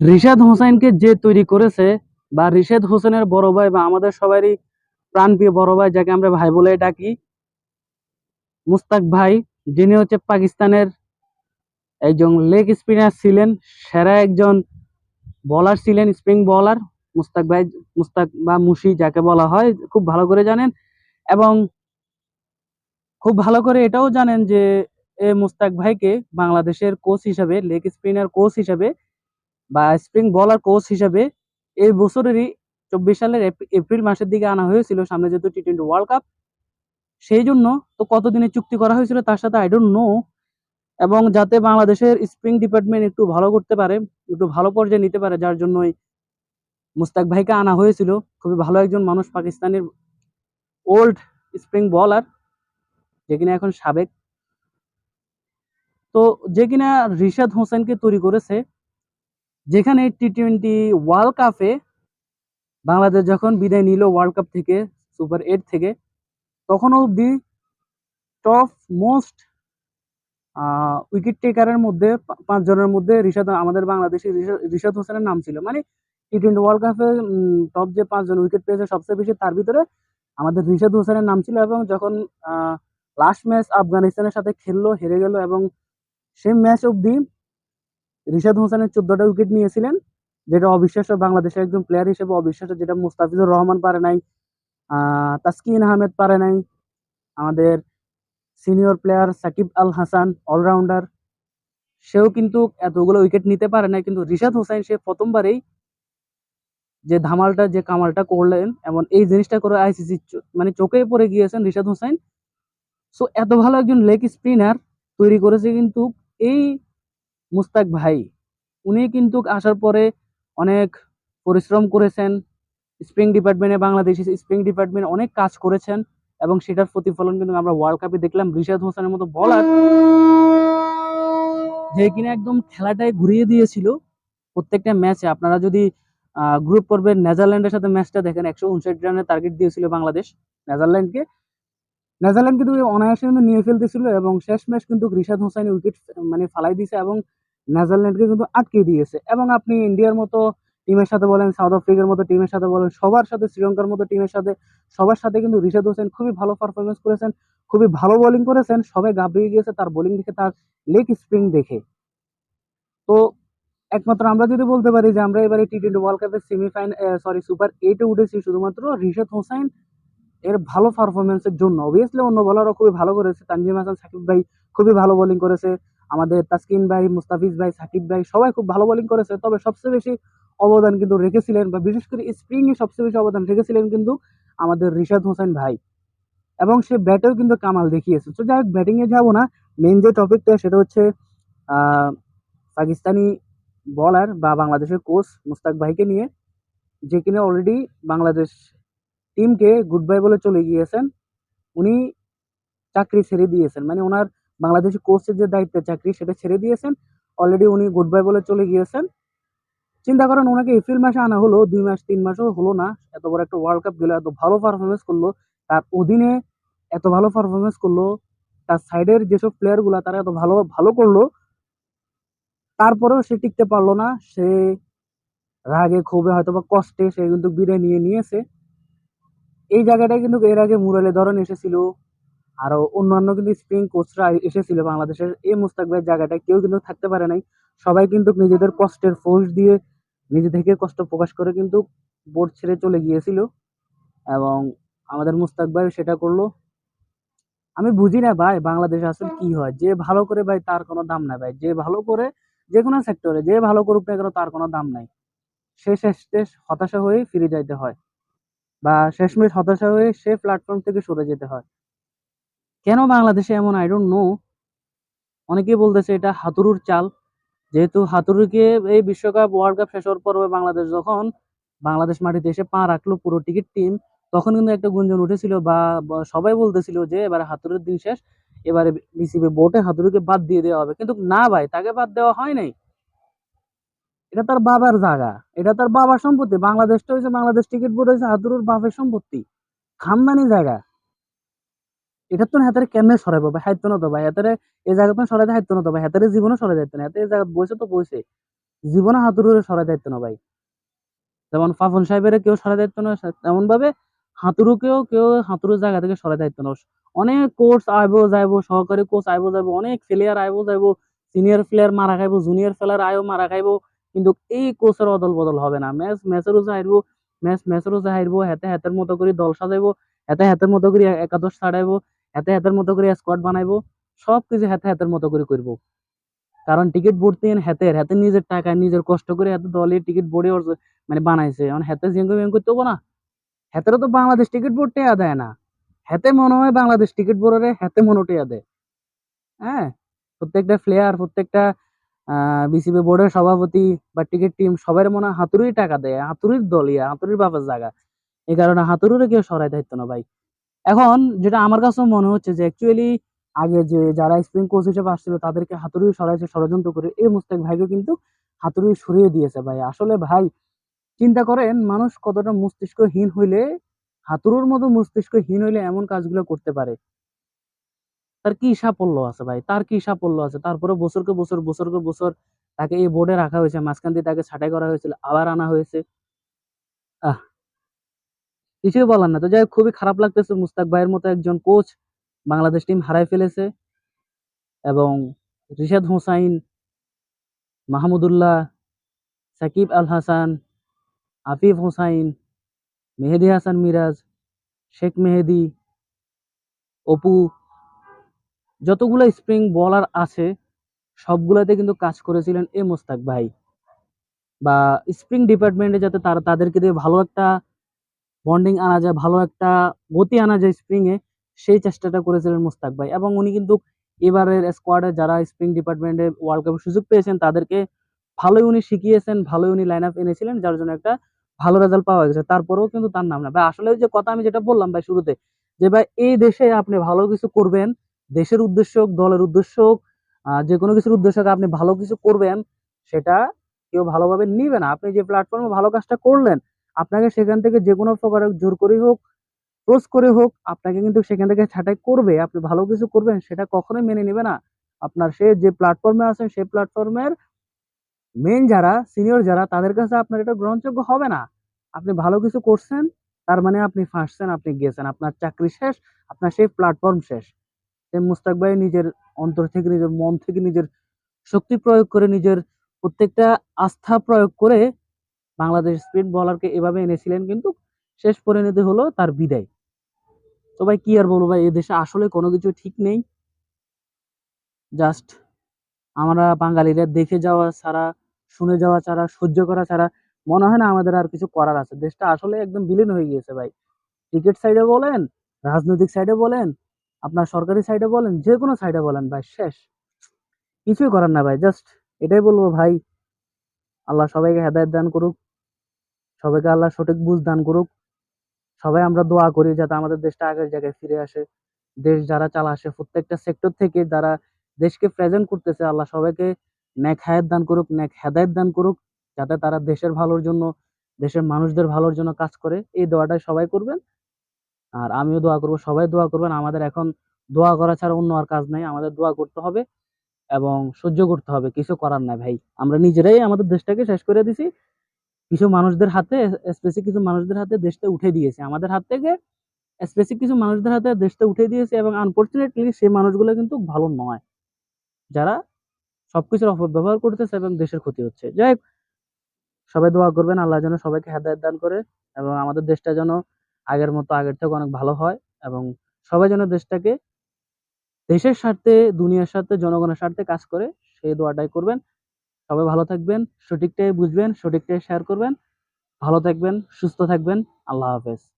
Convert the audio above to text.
রিশাদ হোসেনকে যে তৈরি করেছে বা রিশাদ হোসেনের বড় ভাই বা আমাদের সবারই প্রাণপ্রিয় বড় ভাই যাকে আমরা ভাই বলে ডাকি, মুস্তাক ভাই, যিনি হচ্ছে পাকিস্তানের একজন লেগ স্পিনার ছিলেন, সেরা একজন বলার ছিলেন স্পিন বলার মুস্তাক ভাই, মুস্তাক বা মুশি যাকে বলা হয়, খুব ভালো করে জানেন। এবং খুব ভালো করে এটাও জানেন যে এ মুস্তাক ভাইকে বাংলাদেশের কোচ হিসাবে লেগ স্পিনার কোচ হিসাবে বা স্পিন বলার কোচ হিসাবে এই বছরেরই চব্বিশ সালের এপ্রিল মাসের দিকে আনা হয়েছিল সামনে যেহেতু টি টোয়েন্টি ওয়ার্ল্ড কাপ সেই জন্য তো কতদিনে চুক্তি করা হয়েছিল তার সাথে আই ডোন্ট নো এবং যাতে বাংলাদেশের স্প্রিং ডিপার্টমেন্ট একটু ভালো করতে পারে, একটু ভালো পর্যায়ে নিতে পারে, যার জন্যই মুস্তাক ভাইকে আনা হয়েছিল। খুবই ভালো একজন মানুষ, পাকিস্তানের ওল্ড স্প্রিং বলার যে কিনা এখন সাবেক। তো যে কিনা রিশাদ হোসেনকে তৈরি করেছে যেখানে টি টোয়েন্টি ওয়ার্ল্ড কাপে বাংলাদেশ যখন বিদায় নিল ওয়ার্ল্ড কাপ থেকে সুপার এইট থেকে তখনও অব্দি টপ মোস্ট উইকেট টেকারের মধ্যে পাঁচজনের মধ্যে রিশাদ, আমাদের বাংলাদেশি রিশাদ- রিশাদ হোসেনের নাম ছিল। মানে টি টোয়েন্টি ওয়ার্ল্ড কাপে টপ যে পাঁচজন উইকেট পেয়েছে সবচেয়ে বেশি, তার ভিতরে আমাদের রিশাদ হোসেনের নাম ছিল এবং যখন লাস্ট ম্যাচ আফগানিস্তানের সাথে খেললো, হেরে গেল এবং সেই ম্যাচ অবধি রিশাদ হোসেনের চোদ্দটা উইকেট নিয়েছিলেন, যেটা অবিশ্বাস্য। বাংলাদেশের একজন প্লেয়ার হিসেবে অবিশ্বাস্য, যেটা মুস্তাফিজুর রহমান পারে নাই তাসকিন আহমেদ পারে নাই। আমাদের senior player Shakib Al Hasan allrounder সেও কিন্তু এতগুলো উইকেট নিতে পারে না কিন্তু রিশাদ হোসেন সে প্রথমবারেই যে ধামালটা, যে কামালটা করলেন, এবং এই জিনিসটা করে আইসিসি মানে চোখে পড়ে গিয়েছেন রিশাদ হোসেন। সো এত ভালো একজন লেগ স্পিনার তৈরি করেছে কিন্তু এই মুস্তাক ভাই। উনি কিন্তু আসার পরে অনেক পরিশ্রম করেছেন স্প্রিং ডিপার্টমেন্টে বাংলাদেশি স্প্রিং ডিপার্টমেন্ট অনেক কাজ করেছেন এবং সেটার প্রতিফলন কিন্তু আমরা ওয়ার্ল্ড কাপে দেখলাম রিশাদ হোসেনের মতো বলার যে কিনা একদম খেলাটাই ঘুরিয়ে দিয়েছিল প্রত্যেকটা ম্যাচে আপনারা যদি গ্রুপ পর্বের নেদারল্যান্ডের সাথে ম্যাচটা দেখেন, একশো উনষাট রানের টার্গেট দিয়েছিল বাংলাদেশ নেদারল্যান্ডকে। নেদারল্যান্ড কিন্তু অনায়াসে কিন্তু নিয়ে ফেলতেছিল এবং শেষ ম্যাচ কিন্তু রিশাদ হোসেন উইকেট মানে ফালাই দিয়েছে এবং নেদারল্যান্ডকে কিন্তু আটকে দিয়েছে। এবং আপনি ইন্ডিয়ার মতো টিমের সাথে বলেন সাউথ আফ্রিকার মতো টিমের সাথে বলেন, সবার সাথে শ্রীলঙ্কার মতো টিমের সাথে, সবার সাথে কিন্তু রিশাদ হোসেন খুবই ভালো পারফরমেন্স করেছেন, খুবই ভালো বোলিং করেছেন, সবাই ঘাবড়িয়ে গিয়েছে তার বোলিং দেখে, তার লেগ স্প্রিং দেখে। তো একমাত্র আমরা যদি বলতে পারি যে আমরা এবারে টি টোয়েন্টি ওয়ার্ল্ড কাপের সেমিফাইনাল সরি সুপার এইটে উঠেছি শুধুমাত্র রিশাদ হোসেন এর ভালো পারফরমেন্সের জন্য। অবভিয়াসলি অন্য বলারও খুবই ভালো করেছে, তানজিম হাসান, সাকিব ভাই খুবই ভালো বোলিং করেছে। আমাদের তাসকিন ভাই, মুস্তাফিজ ভাই, সাকিব ভাই সবাই খুব ভালো বোলিং করেছে। তবে সবচেয়ে বেশি অবদান কিন্তু রেখেছিলেন বা বিশেষ করে স্প্রিং এ সবচেয়ে বেশি অবদান রেখেছিলেন কিন্তু আমাদের রিশাদ হোসেন ভাই। এবং সে ব্যাটেও কিন্তু কামাল দেখিয়েছে। তো যাই হোক ব্যাটিং এ যাব না। মেন যে টপিকটা সেটা হচ্ছে পাকিস্তানি বলার বা বাংলাদেশের কোচ মুস্তাক ভাইকে নিয়ে, যে কিনা অলরেডি বাংলাদেশ টিমকে গুড বাই বলে চলে গিয়েছেন। উনি চাকরি ছেড়ে দিয়েছেন। মানে ওনার বাংলাদেশি কোচের যে দায়িত্বের চাকরি সেটা ছেড়ে দিয়েছেন। অলরেডি উনি গুড বাই বলে চলে গিয়েছেন। চিন্তা করেন, ওনাকে এপ্রিল মাসে আনা হলো, দুই মাস, তিন মাসও হলো না। এত বড় একটা ওয়ার্ল্ড কাপ গেল, এত ভালো পারফরমেন্স করল। তার অধীনে এত ভালো পারফরমেন্স করল। তার সাইডের যেসব প্লেয়ারগুলা, তারা এত ভালো ভালো করল। তারপরেও সে টিকতে পারল না। সে রাগে, ক্ষোভে হয়তো বা কষ্টে সে কিন্তু বিদায় নিয়ে নিয়েছে। এই জায়গাটায় কিন্তু এর আগে মুরালে ধরন এসেছিল। আরও অন্যান্য কিন্তু স্প্রিং কোচরা এসেছিল বাংলাদেশের এই মুস্তাক ভাইয়ের জায়গাটায়। কেউ কিন্তু থাকতে পারে নাই। সবাই কিন্তু নিজেদের কষ্টের ফোর্স দিয়ে নিজে থেকে কষ্ট প্রকাশ করে কিন্তু বোর্ড ছেড়ে চলে গিয়েছিল। এবং আমাদের মুস্তাক ভাই সেটা করল। আমি বুঝি না ভাই বাংলাদেশে আসলে কি হয়? যে ভালো করে ভাই তার কোনো দাম নাই ভাই। যে ভালো করে যে কোনো সেক্টরে যে ভালো করুক না কেন তার কোনো দাম নাই। সে শেষ শেষ হতাশা হয়ে ফিরে যাইতে হয়। বা শেষমেশ হতাশা হয়ে সে প্ল্যাটফর্ম থেকে সরে যেতে হয়। কেন বাংলাদেশে এমন? আই ডোন্ট নো অনেকেই বলতেছে এটা হাতুরুর চাল। যেহেতু হাতুরুকে এই বিশ্বকাপ ওয়ার্ল্ড কাপ শেষ হওয়ার পর্বে বাংলাদেশ যখন বাংলাদেশ মাটিতে এসে পা রাখল পুরো টিকিট টিম তখন কিন্তু একটা গুঞ্জন উঠেছিল বা সবাই বলতেছিল যে এবারে হাতুরের দিন শেষ, এবারে বিসিবি বোর্ডে হাতুরুকে বাদ দিয়ে দেওয়া হবে। কিন্তু না ভাই, তাকে বাদ দেওয়া হয় নাই। এটা তার বাবার জায়গা। এটা তার বাবার সম্পত্তি। বাংলাদেশটা হয়েছে বাংলাদেশ টিকিট বোর্ড হয়েছে হাতুরুর বাপের সম্পত্তি। খানদানি জায়গা। এটা তো হাতের কেমনে সরাইবো ভাই? হাইতো না তো ভাই? হাতের এই জায়গা তো সরাইতে হাইতো না তো ভাই? হাতের জীবনও সরাই যাইতো না হাতে এই জায়গা বসে তো বসে জীবনে হাতুরুরে সরাই দায়িত্ব না ভাই। যেমন ফাফন সাহেবের কেউ সরাই দায়িত্ব না তেমন ভাবে হাতুরুকেও কেউ হাতুরুর জায়গা থেকে সরাই দায়িত্ব না অনেক কোচ আইবো যাইবো, সহকারী কোচ আইবো যাইবো, অনেক প্লেয়ার আইবো যাইবো সিনিয়র প্লেয়ার মারা খাইবো জুনিয়র প্লেয়ার আয়ও মারা খাইবো, কিন্তু এই কোচের অদল বদল হবে না। ম্যাচ ম্যাচেরও হারবো ম্যাচ ম্যাচেরও হারবো হাতে হাতের মতো করে দল সাজাইবো হাতে হাতের মতো করে একাদশ ছাড়াইবো হাতে হাতের মতো করে স্কোয়াড বানাইবো সব কিছু হাতে হাতের মতো করে করব। কারণ টিকিট বোর্ড দিয়ে হাতের, হাতে নিজের টাকা, নিজের কষ্ট করে হাতে দলের টিকিট বোর্ডে মানে বানাইছে। এখন হাতে জিঙ্গ বিঙ্গ হব না। হাতেরও তো বাংলাদেশ টিকিট বোর্ড টেয়া দেয় না। হাতে মনে হয় বাংলাদেশ টিকিট বোর্ডের হাতে মনে টেয়া দেয়। হ্যাঁ? প্রত্যেকটা প্লেয়ার প্রত্যেকটা বিসিবি বোর্ডের সভাপতি বা টিকিট টিম সবার মনে হয় হাতুড়ির টাকা দেয়, হাতুড়ির দলিয়া হাতুড়ির বাপের জায়গা। এই কারণে হাতুড়িরে কেউ সরাই দায়িত্ব না ভাই। এখন যেটা আমার কাছেও মনে হচ্ছে যে অ্যাকচুয়ালি আগে যে যারা স্প্রিং কোচ হিসেবে আসছিল তাদেরকে হাতুড়ি সরাইছে, ষড়যন্ত্র করে, এই মুস্তাক ভাইকে কিন্তু হাতুড়ি সরিয়ে দিয়েছে ভাই। আসলে ভাই, চিন্তা করেন মানুষ কতটা মস্তিষ্কহীন হইলে, হাতুড়ুর মতো মস্তিষ্কহীন হইলে এমন কাজগুলো করতে পারে। তার কি সাফল্য আছে ভাই? তার কি সাফল্য আছে? তারপরে বছরকে বছর বছরকে বছর তাকে এই বোর্ডে রাখা হয়েছে, মাঝখান দিয়ে তাকে ছাঁটাই করা হয়েছিল, আবার আনা হয়েছে। আহ কিছুই বলার না। তো যাই খুবই খারাপ লাগতেছে মুস্তাক ভাইয়ের মতো একজন কোচ বাংলাদেশ টিম হারাই ফেলেছে এবং রিশাদ হোসাইন, মাহমুদুল্লাহ, সাকিব আল হাসান, আফিফ হোসাইন, মেহেদি হাসান মিরাজ, শেখ মেহেদি, অপু, যতগুলো স্প্রিং বলার আছে, সবগুলাতে কিন্তু কাজ করেছিলেন এ মোস্তাক ভাই। বা স্প্রিং ডিপার্টমেন্টে যাতে তারা, তাদেরকে দিয়ে ভালো একটা বন্ডিং আনা যায়, ভালো একটা গতি আনা যায় স্প্রিং এ, সেই চেষ্টাটা করেছিলেন মুস্তাক ভাই। এবং উনি কিন্তু এবারের স্কোয়াডে যারা স্প্রিং ডিপার্টমেন্টে ওয়ার্ল্ড কাপের সুযোগ পেয়েছেন, তাদেরকে ভালোই উনি শিখিয়েছেন, ভালোই উনি লাইন আপ এনেছিলেন, যার জন্য একটা ভালো রেজাল্ট পাওয়া গেছে। তারপরেও কিন্তু তার নাম না। ভাই, আসলে যে কথা আমি যেটা বললাম ভাই শুরুতে, যে ভাই, এই দেশে আপনি ভালো কিছু করবেন, দেশের উদ্দেশ্য হোক, দলের উদ্দেশ্য হোক যে কোনো কিছুর উদ্দেশ্য আপনি ভালো কিছু করবেন, সেটা কেউ ভালোভাবে নিবে না। আপনি যে প্ল্যাটফর্মে ভালো কাজটা করলেন আপনাকে সেখান থেকে যে কোনো প্রকার জোর করে হোক ক্রস করে হোক, আপনাকে কিন্তু সেখান থেকে ছাঁটাই করবে। আপনি ভালো কিছু করবেন, সেটা কখনোই মেনে নেবে না। আপনার সে যে প্ল্যাটফর্মে আছেন সেই প্ল্যাটফর্মের মেন যারা সিনিয়র যারা, তাদের কাছে আপনার এটা গ্রহণযোগ্য হবে না। আপনি ভালো কিছু করছেন, তার মানে আপনি ফাঁসছেন, আপনি গিয়েছেন আপনার চাকরি শেষ, আপনার সেই প্ল্যাটফর্ম শেষ। সেই মুস্তাক ভাই নিজের অন্তর থেকে, নিজের মন থেকে নিজের শক্তি প্রয়োগ করে, নিজের প্রত্যেকটা আস্থা প্রয়োগ করে বাংলাদেশ স্পিড বলারকে এভাবে এনেছিলেন কিন্তু শেষ পরিণতি হলো তার বিদায়। তো ভাই, কি আর বলব ভাই, এ দেশে আসলে কোনো কিছু ঠিক নেই। জাস্ট আমরা বাঙালিরা দেখে যাওয়া ছাড়া, শুনে যাওয়া ছাড়া, সহ্য করা ছাড়া, মনে হয় না আমাদের আর কিছু করার আছে। দেশটা আসলে একদম বিলীন হয়ে গিয়েছে ভাই। ক্রিকেট সাইডে বলেন, রাজনৈতিক সাইডে বলেন, আপনার সরকারি সাইডে বলেন, যে কোনো সাইডে বলেন ভাই, শেষ। কিছুই করার না ভাই জাস্ট এটাই বলব ভাই। আল্লাহ সবাইকে হেদায়ত দান করুক। সবাইকে আল্লাহ সঠিক বুঝ দান করুক। সবাই আমরা দোয়া করি যাতে আমাদের দেশটা আগের জায়গায় ফিরে আসে। দেশ যারা চালাসে প্রত্যেকটা সেক্টর থেকে যারা দেশকে প্রেজেন্ট করতেছে, আল্লাহ সবাইকে ন্যাক হায়াত দান করুক ন্যাক হেদায়ত দান করুক, যাতে তারা দেশের ভালোর জন্য, দেশের মানুষদের ভালোর জন্য কাজ করে। এই দোয়াটাই সবাই করবেন। আর আমিও দোয়া করব, সবাই দোয়া করবেন। আমাদের এখন দোয়া করা ছাড়া অন্য আর কাজ নাই। আমাদের দোয়া করতে হবে এবং সহ্য করতে হবে, কিছু করার নাই ভাই। আমরা নিজেরাই আমাদের দেশটাকে শেষ করে দিছি। কিছু মানুষদের হাতে স্পেসিফিক কিছু মানুষদের হাতে দেশটা উঠে দিয়েছে। আমাদের হাত থেকে স্পেসিফিক কিছু মানুষদের হাতে দেশটা উঠে দিয়েছে এবং আনফর্চুনেটলি সেই মানুষগুলো কিন্তু ভালো নয়। যারা সবকিছুর অপব্যবহার করতেছে এবং দেশের ক্ষতি হচ্ছে। যাই সবাই দোয়া করবেন, আল্লাহ যেন সবাইকে হেদায়ত দান করে এবং আমাদের দেশটা যেন আগের মতো আগের থেকে অনেক ভালো হয় এবং সবাই যেন দেশটাকে দেশের স্বার্থে, দুনিয়ার স্বার্থে, জনগণের স্বার্থে কাজ করে, সেই দোয়াটাই করবেন। সবাই ভালো থাকবেন সঠিকটাই বুঝবেন সঠিকটাই শেয়ার করবেন। ভালো থাকবেন সুস্থ থাকবেন আল্লাহ হাফেজ।